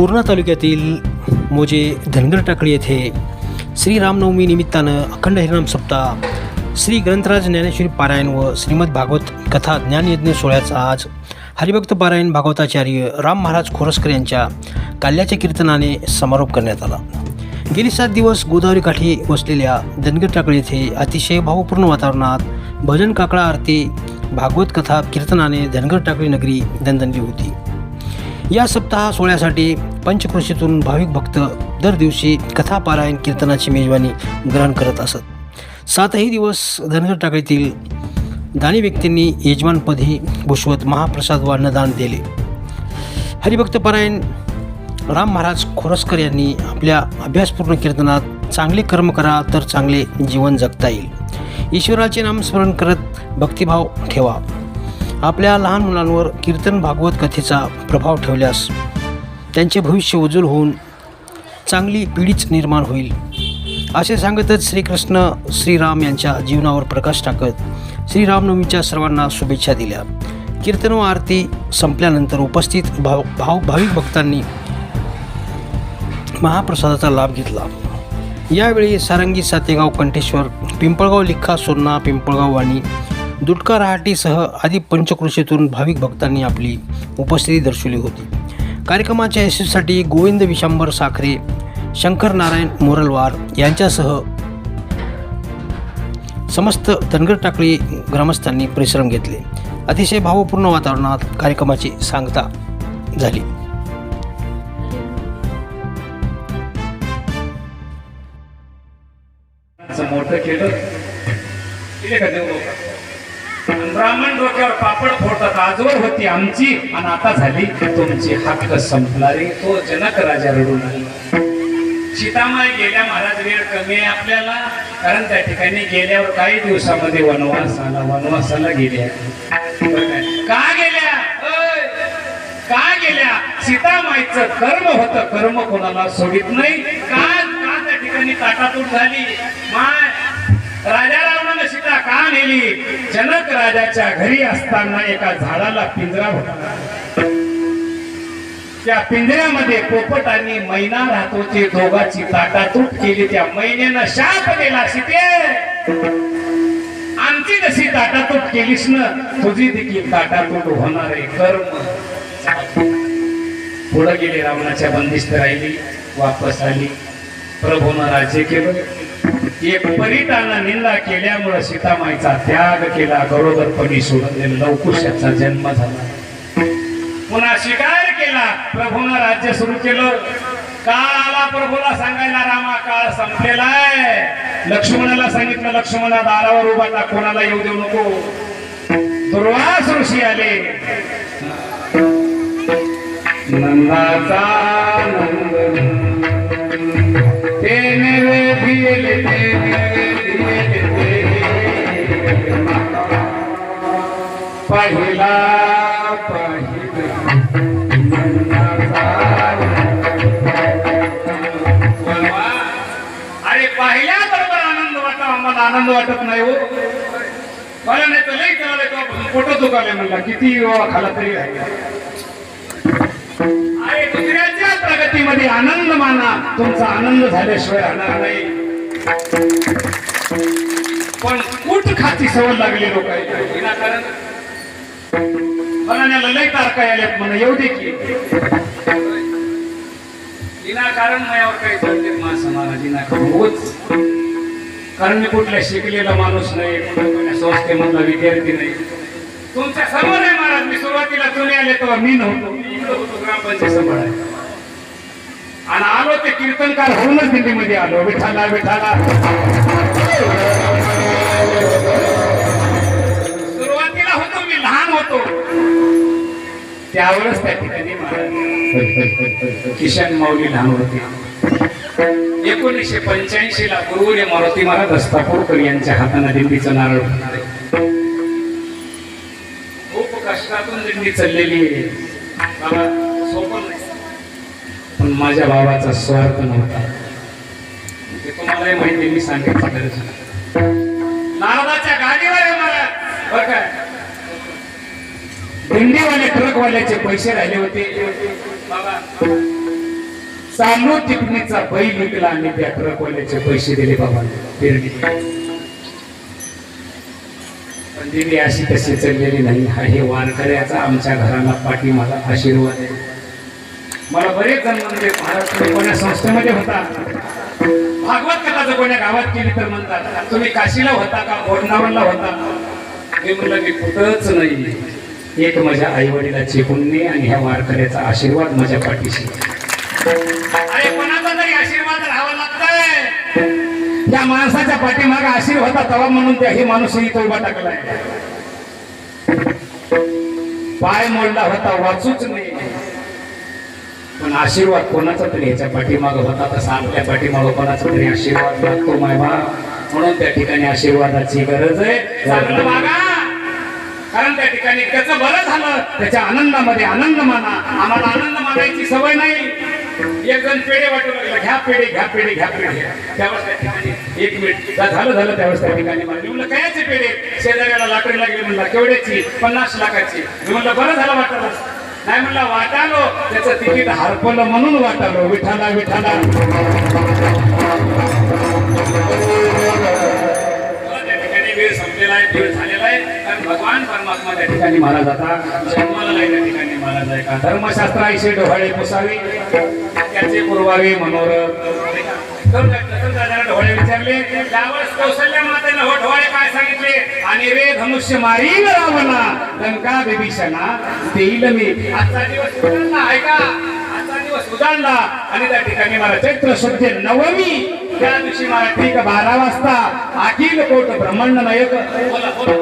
पूर्णा तालुक्यातील मोजे धनगर टाकळी येथे श्री रामनवमी निमित्तानं अखंड हरिनाम सप्ताह श्री ग्रंथराज ज्ञानेश्वरी पारायण व श्रीमद भागवत कथा ज्ञानयज्ञ सोहळ्याचा आज हरिभक्त पारायण भागवताचार्य राम महाराज खोरसकर यांच्या काल्याच्या कीर्तनाने समारोप करण्यात आला. गेली सात दिवस गोदावरी काठी वसलेल्या धनगर टाकळी येथे अतिशय भावपूर्ण वातावरणात भजन काकडा आरती भागवत कथा कीर्तनाने धनगर टाकळी नगरी दणदणली होती. या सप्ताह सोहळ्यासाठी पंचकृषीतून भाविक भक्त दर दिवशी कथापारायण कीर्तनाची मेजवानी ग्रहण करत असत. सातही दिवस धनगर टाकळीतील दानी व्यक्तींनी यजमानपदही भूषवत महाप्रसाद व अन्नदान दिले. हरिभक्तपरायण राम महाराज खोरसकर यांनी आपल्या अभ्यासपूर्ण कीर्तनात चांगले कर्म करा तर चांगले जीवन जगता येईल. ईश्वराचे नामस्मरण करत भक्तिभाव ठेवा. आपल्या लहान मुलांवर कीर्तन भागवत कथेचा प्रभाव ठेवल्यास त्यांचे भविष्य उज्ज्वल होऊन चांगली पिढीच निर्माण होईल. असे सांगतच श्रीकृष्ण श्रीराम यांच्या जीवनावर प्रकाश टाकत श्रीरामनवमीच्या सर्वांना शुभेच्छा दिल्या. कीर्तन व आरती संपल्यानंतर उपस्थित भाव भाव भाविक भक्तांनी महाप्रसादाचा लाभ घेतला. यावेळी सारंगी सातेगाव कंठेश्वर पिंपळगाव लिखा सोन्ना पिंपळगाव वाणी दुटका रहाटीसह आदी पंचकृषीतून भाविक भक्तांनी आपली उपस्थिती दर्शवली होती. कार्यक्रमाच्या यशस्वीसाठी गोविंद विशांबर साखरे शंकर नारायण मोरलवार यांच्यासह समस्त धनगर टाकळी ग्रामस्थांनी परिश्रम घेतले. अतिशय भावपूर्ण वातावरणात कार्यक्रमाची सांगता झाली. मोठं केलं का ब्राह्मण डोक्यावर पापड फोडतात. आजवर होती आमची आणि आता झाली तुमची. हक्क संपला रे. तो जनक राजा रडून आला सीतामाई गेल्या महाराज वेळ कमी आहे आपल्याला. कारण त्या ठिकाणी गेल्यावर काही दिवसामध्ये वनवास आला. वनवासाला गेल्या. का? गेल्या? का गेल्या? सीतामाईचं कर्म होतं. कर्म कोणाला सोडित नाही. का? का त्या ठिकाणी ताटातूट झाली? माय! राजा रावणानं सीता का नेली जनक राजाच्या घरी असताना एका झाडाला पिंजरा होता. त्या पिंजऱ्यामध्ये पोपट आणि मैना राहत दोघाची ताटातूट केली. त्या मैनेनं शाप दिला शिते आमची जशी ताटातूट केलीस ना तुझी देखील ताटातूट होणार आहे कर्म पुढे गेले रावणाच्या बंदिस्त राहिली वापस आली. प्रभूनं राज्य केलं. एक परिटानं निंदा केल्यामुळे सीतामाईचा त्याग केला गरोदरपणी सोडून लवकुशाचा जन्म झाला. पुन्हा शिकार केला प्रभूनं राज्य सुरू केलं. काला प्रभूला सांगायला रामा काळ संपलेला आहे लक्ष्मणाला सांगितलं लक्ष्मणा दारावर उभा कोणाला येऊ देऊ नको. दुर्वास ऋषी आले. नंदाचा पहिला अरे पहिल्या बरोबर आनंद वाटला आम्हाला आनंद वाटत नाही हो. मला नाही तर लई कळालं का फोटो दुखाले म्हणला किती खाला तरी आहे. अरे दुसऱ्याच्या प्रगतीमध्ये आनंद माना तुमचा आनंद झाल्याशिवाय राहणार नाही. पण कुठ खाची सवय लागली लोक विनाकारण मला लय तारका याल्यात म्हणा येऊ दे की. विनाकारण मायावर काही सांगते माणसं मला विनाकारण होच कारण मी कुठला शिकलेला माणूस नाही कुठल्या संस्थेमधला विद्यार्थी नाही. तुमच्यासमोर आहे महाराज मी सुरुवातीला तुम्ही आले तेव्हा मी नव्हतो. ग्रामपंचायत समोर आहे आणि आलो ते कीर्तनकार होऊनच दिल्लीमध्ये आलो. विठाला विठाला सुरुवातीला होतो मी लहान होतो. त्यावरच त्या ठिकाणी किशन माऊली लहान होते. एकोणीसशे पंच्याऐंशी ला गुरुवर्य मारुती महाराज अस्तापूरकर यांच्या हाताने दिंडीचं नारळ होणार आहे. खूप कष्टातून दिंडी चाललेली आहे. बाबा सोपं नाही. पण माझ्या बाबाचा स्वार्थ नव्हता. ते तुम्हालाही माहिती मी सांगायची गरज नारदाच्या गाडीवर आहे मला बरं काय दिंडीवाले ट्रकवाल्याचे पैसे राहिले होते. बाबा चालू टिपणीचा बैल विकला आणि त्या ट्रकवाल्याचे पैसे दिले बाबा पेरणी. पण अशी तशी चाललेली नाही. हा हे वारकऱ्याचा आमच्या घराला पाठीमागा आशीर्वाद आहे. मला बरेच जण म्हणजे महाराष्ट्र कोण्या संस्थेमध्ये होता? भागवत कथा जर कोण्या गावात केली तर म्हणतात तुम्ही काशीला होता का वृंदावनला होता? मी म्हणलं मी कुठंच नाही. एक माझ्या आई वडिलाची पुण्य आणि ह्या वारकऱ्याचा आशीर्वाद माझ्या पाठीशी. अरे कोणाचा तरी आशीर्वाद राहावा त्या माणसाच्या पाठीमाग आशीर्वाद होता तवा म्हणून त्या हे माणूस तो उभा टाकलाय. पाय मोडला होता वाचूच नाही. पण आशीर्वाद कोणाचा तरी ह्याच्या पाठीमागं होता तसा आपल्या पाठीमागं कोणाचा तरी आशीर्वाद लागतो मायबा म्हणून त्या ठिकाणी आशीर्वादाची गरज आहे. कारण त्या ठिकाणी त्याचं बरं झालं त्याच्या आनंदामध्ये आनंद माना. आम्हाला आनंद मानायची सवय नाही. एक जण पेढे वाटू लागला घ्या पेढे घ्या पेढे घ्या पेढे. त्यावेळेस त्या ठिकाणी एक मिनिट झालं झालं. त्यावेळेस त्या ठिकाणी मला म्हणलं कायचे पेढे? शेजाऱ्याला लाकडी लागली म्हणला केवढ्याची? पन्नास लाखाची. मी म्हणलं बरं झालं वाटलं नाही म्हणलं वाटालो. त्याचं तिकीट हरपलं म्हणून वाटालो. विठाला विठाला वेळ संपलेला आहे वेळ झालेला आहे. कारण भगवान परमात्मा त्या ठिकाणी महाराज आता जन्माला नाही त्या ठिकाणी महाराज आहे का? धर्मशास्त्र डोहाळे पुसावे त्याचे पुरवावे मनोरथ. तर ढोळे विचारले त्यावेळेस कौशल्य मातेनं हो ढोळे काय सांगितले? आणि रे धनुष्य मारी रावणा लंका विभीषणा देईल मी. आजचा दिवस ऐका आहे का आजचा दिवस उजाडला आणि त्या ठिकाणी मला चैत्र शुद्ध नवमी. त्या दिवशी मला ठीक बारा वाजता अखिल कोट ब्रह्मांड नायक बोला बोला.